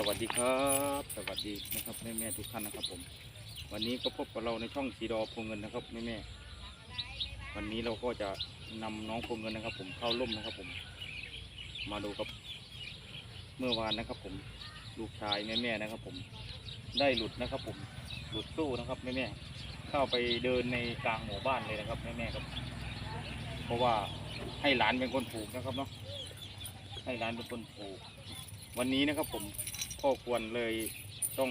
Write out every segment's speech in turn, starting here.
สวัสดีครับ สวัสดีนะครับแม่แม่ๆทุกท่านนะครับผม วันนี้ก็พบกับเราในช่องสีดอพงเงินนะครับแม่แม่ๆวันนี้เราก็จะนำน้องพงเงินนะครับ ผมเข้าร่มนะครับผม มาดูครับ เมื่อวานนะครับ ผมลูกชายแม่แม่ๆนะครับ ผมได้หลุดนะครับ ผมหลุดสู้นะครับแม่แม่ๆเข้าไปเดินในกลางหมู่บ้านเลยนะครับแม่แม่ๆครับ เพราะว่าให้หลานเป็นคนผูกนะครับเนาะให้หลานเป็นคนผูกวันนี้นะครับผม พ่อควรเลยต้อง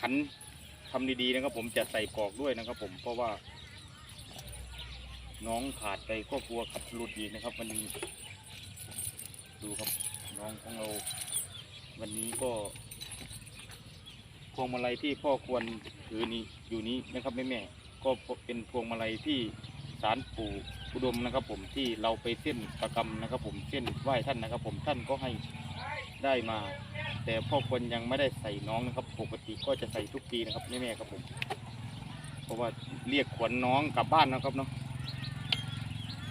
ขันทำดีๆนะครับ ผมจะใส่กอกด้วยนะครับ ผมเพราะว่า น้องขาดไปก็กลัวขับหลุดอีกนะครับ วันนี้ดูครับน้องของเรา วันนี้ก็พวงมาลัยที่พ่อควรถือนี้อยู่นี้นะครับแม่ๆก็เป็นพวงมาลัยที่ศาลปู่อุดมนะครับ ผมที่เราไปเส้นประกรรมนะครับ ผมเส้นไหว้ท่านนะครับ ผมท่านก็ให้ ได้มา แต่พ่อควรยังไม่ได้ใส่น้องนะครับ ปกติก็จะใส่ทุกปีนะครับแม่ๆครับผม เพราะว่าเรียกขวัญน้องกลับบ้านนะครับเนาะ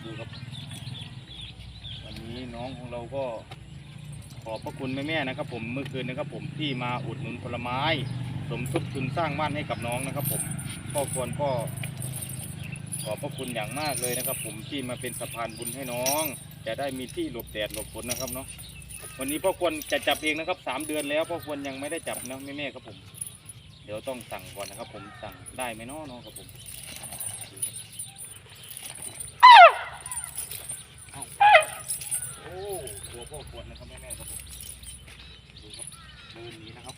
ดูครับ วันนี้น้องของเราก็ขอบพระคุณแม่ๆนะครับ ผมเมื่อคืนนะครับ ผมที่มาอุดหนุนผลไม้ สมทบทุนสร้างบ้านให้กับน้องนะครับ ผมพ่อควรก็ ขอบพระคุณอย่างมากเลยนะครับ ผมที่มาเป็นสะพานบุญให้น้อง จะได้มีที่หลบแดดหลบฝนนะครับเนาะ วันนี้พ่อควรจะจับเองนะครับสามเดือนแล้วพ่อควรยังไม่ได้จับนะแม่แม่ๆครับผม เดี๋ยวต้องสั่งก่อนนะครับ ผมสั่งได้ไหมนาะเนาะครับผมโอ้ตัวพ่อควรนะครับแม่แม่ๆครับผมดูครับเดินนี้นะครับ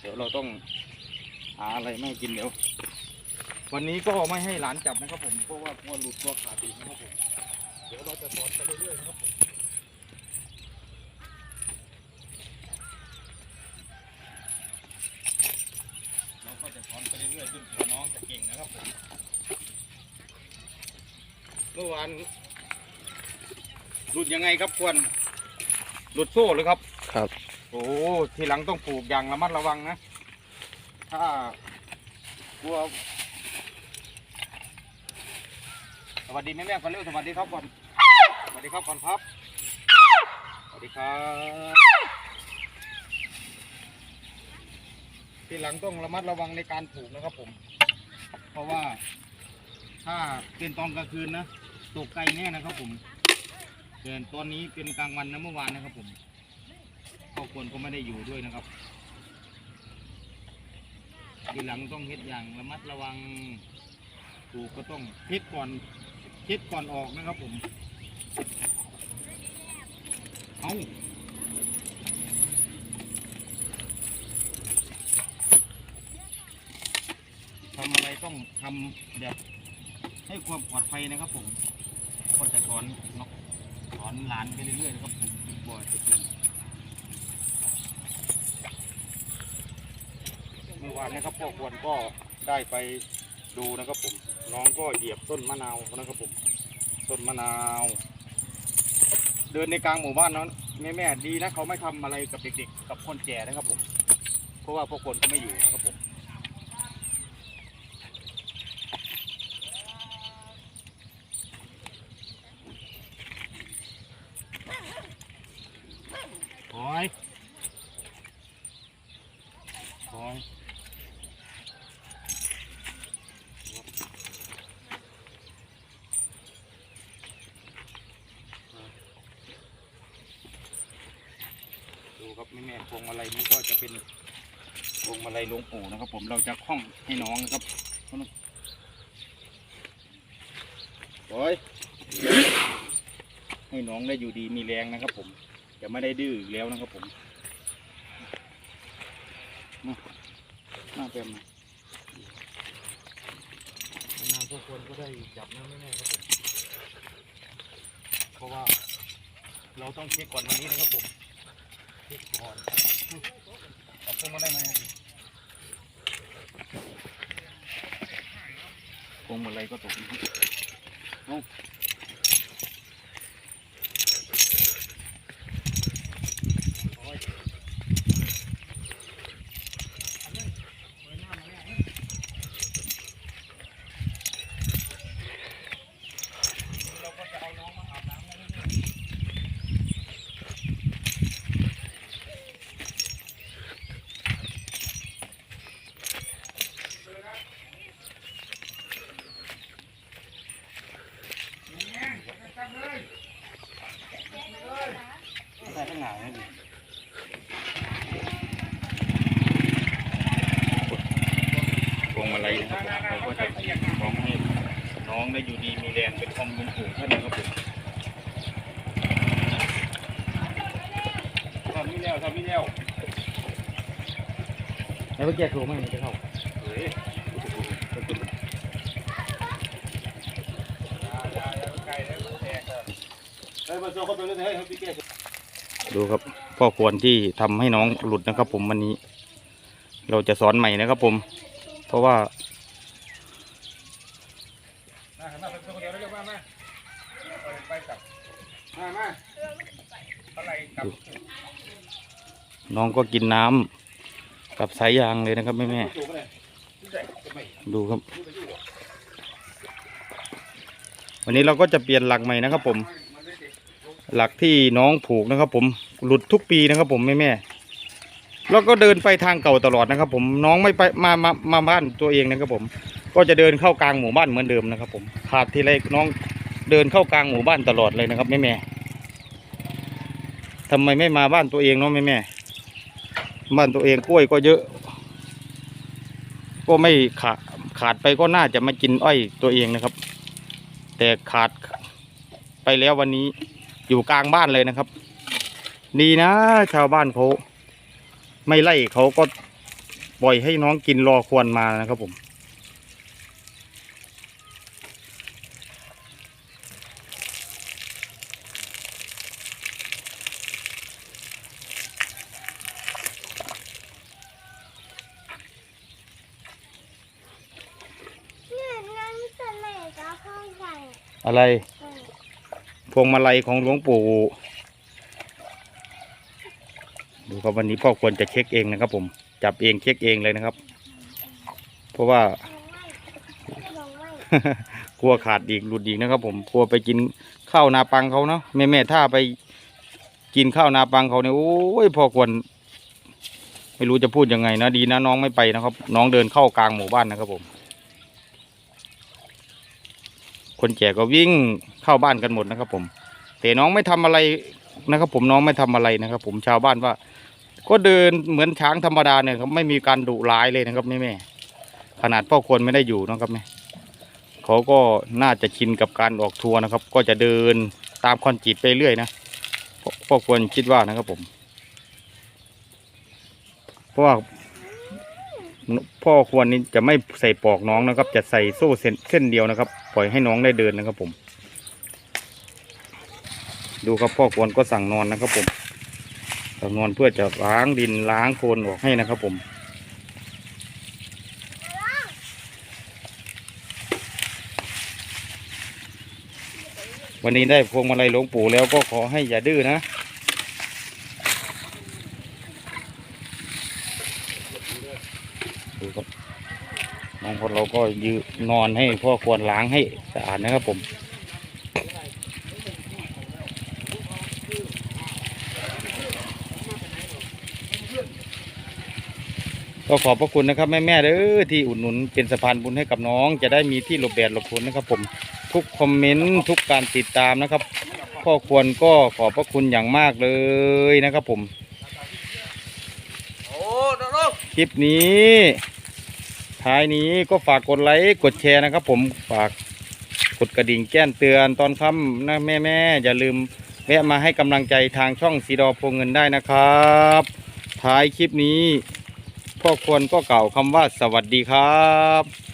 เดี๋ยวเราต้องหาอะไรไม่กินเดี๋ยว วันนี้ก็ไม่ให้หลานจับนะครับผมเพราะว่ากลัวหลุดตัวขาดอีกนะครับผมเดี๋ยวเราจะสอนไปเรื่อยๆนะครับผม เราก็จะสอนไปเรื่อยๆจนถึงน้อง จะเก่งนะครับผมเมื่อวานหลุดยังไงครับควรหลุดโซ่หรือครับ ครับ โอ้ทีหลังต้องปลูกอย่างระมัดระวังนะ ถ้ากลัวสวัสดีแม่แม่ๆก่อนเร็วสวัสดีครับก่อนสวัสดีครับก่อนครับสวัสดีครับทีหลังต้องระมัดระวังในการปลูกนะครับผม เพราะว่า ถ้าเป็นตอนกลางคืนนะตกไกลแน่นะครับผมแต่ตอนนี้เป็นกลางวันนะเมื่อวานนะครับผมพ่อควรก็ไม่ได้อยู่ด้วยนะครับทีหลังต้องเฮ็ดอย่างระมัดระวังปลูกก็ต้องเช็ดก่อนเช็ดก่อนออกนะครับผมเอาทำอะไร ต้องทำแบบให้ความปลอดภัยนะครับผม ก็จะสอนนาะสอนหลานไปเรื่อยๆนะครับผมบ่อยจะเป็นเมื่อวานนะครับพ่อควรก็ได้ไปดูนะครับผมน้องก็เหยียบต้นมะนาวนะครับผมต้นมะนาว เดินในกลางหมู่บ้านนั้นแม่แม่ๆดีนะเขาไม่ทำอะไรกับเด็กๆ กับคนแก่นะครับผม เพราะว่าพวกคนก็ไม่อยู่นะครับผม อยโอ้ยดูครับแม่แม่พวงมาลัยนี้ก็จะเป็นพวงมาลัยหลวงปู่นะครับ ผมเราจะคล้องให้น้องนะครับโอ้ยให้น้องได้อยู่ดีมีแรงนะครับผม จะไม่ได้ดื้ออีกแล้วนะครับผมมามาเต็มมานานพวกคนก็ได้จับนะแม่ๆครับผมเพราะว่า เราต้องเช็คก่อนวันนี้นะครับผมเช็คก่อนเอาพวงมาได้ไหมพวงมาลัยก็ตกนะครับเอา เราก็จะเอาน้องมาอาบน้ำให้เรื่อยานะพวงมาลัยนะครับผมเราก็จะพร้อมให้น้องได้อยู่ดีมีแรงเป็นความเป็นปู่ท่านนะครับผมทำนี่แล้วทำนี่แล้วแล้วเมื่อกี้ถูกไหมมันจะเข้าเฮ้ย ดูครับพ่อควรที่ทำให้น้องหลุดนะครับ ผมวันนี้ เราจะสอนใหม่นะครับ ผม เพราะว่าน้องก็กินน้ำกับสายยางเลยนะครับแม่แม่ดูครับ วันนี้เราก็จะเปลี่ยนหลักใหม่นะครับ ผม หลักที่น้องผูกนะครับ ผม หลุดทุกปีนะครับ ผมแม่แม่แล้วก็เดินไปทางเก่าตลอดนะครับ ผมน้องไม่ไปมามามาบ้านตัวเองนะครับผม ก็จะเดินเข้ากลางหมู่บ้านเหมือนเดิมนะครับ ผมขาดทีไรน้องเดินเข้ากลางหมู่บ้านตลอดเลยนะครับแม่แม่ทำไมไม่มาบ้านตัวเองเนาะแม่แม่บ้านตัวเองกล้วยก็เยอะ ก็ไม่ขาดขาดไปก็น่าจะมากินอ้อยตัวเองนะครับ แต่ขาดไปแล้ววันนี้อยู่กลางบ้านเลยนะครับ ดีนะ ชาวบ้านเขาไม่ไล่เขาก็ปล่อยให้น้องกินรอควรมานะครับผมเนี่ยนั่นตัวไหนก็เข้าใจอะไรเออพวงมาลัยของหลวงปู่ ครับวันนี้พ่อควรจะเช็คเองนะครับ ผมจับเองเช็คเองเลยนะครับ เพราะว่า กลัวขาดอีกหลุดอีกนะครับ ผมกลัวไปกินข้าวนาปังเขาเนาะแม่แม่ถ้าไปกินข้าวนาปังเขาเนี่ยโอ้ยพ่อควร ไม่รู้จะพูดยังไงนะดีนะน้องไม่ไปนะครับ น้องเดินเข้ากลางหมู่บ้านนะครับผม คนแก่ก็วิ่งเข้าบ้านกันหมดนะครับ ผม แต่น้องไม่ทำอะไรนะครับผมน้องไม่ทำอะไรนะครับ ผมชาวบ้านว่า ก็เดินเหมือนช้างธรรมดาเนี่ยครับไม่มีการดุร้ายเลยนะครับแม่แม่ขนาดพ่อควรไม่ได้อยู่นะครับแม่เขาก็น่าจะชินกับการออกทัวร์นะครับ ก็จะเดินตามคอนกรีตไปเรื่อยนะพ่อควรคิดว่านะครับผม เพราะว่าพ่อควรนี้จะไม่ใส่ปลอกน้องนะครับ จะใส่โซ่เส้นเส้นเดียวนะครับ ปล่อยให้น้องได้เดินนะครับผม ดูครับพ่อควรก็สั่งนอนนะครับผม นอนเพื่อจะล้างดินล้างโคลนออกให้นะครับผมวันนี้ได้พวงมาลัยหลวงปู่แล้วก็ขอให้อย่าดื้อนะ ดูครับน้องคนเราก็ยืนนอนให้พ่อควรล้างให้สะอาดนะครับผม ก็ขอบพระคุณนะครับแม่แม่เด้อที่อุดหนุนเป็นสะพานบุญให้กับน้อง จะได้มีที่หลบแดดหลบฝนนะครับ ผมทุกคอมเมนต์ทุกการติดตามนะครับพ่อควรก็ขอบพระคุณอย่างมากเลยนะครับ ผมโอ้น้องคลิปนี้ ท้ายนี้ก็ฝากกดไลค์กดแชร์นะครับ ผมฝากกดกระดิ่งแจ้งเตือนตอนค่ำนะแม่แม่อย่าลืมแวะมาให้กำลังใจทางช่องสีดอโพงเงินได้นะครับ ท้ายคลิปนี้ พ่อควรก็กล่าคำว่าสวัสดีครับ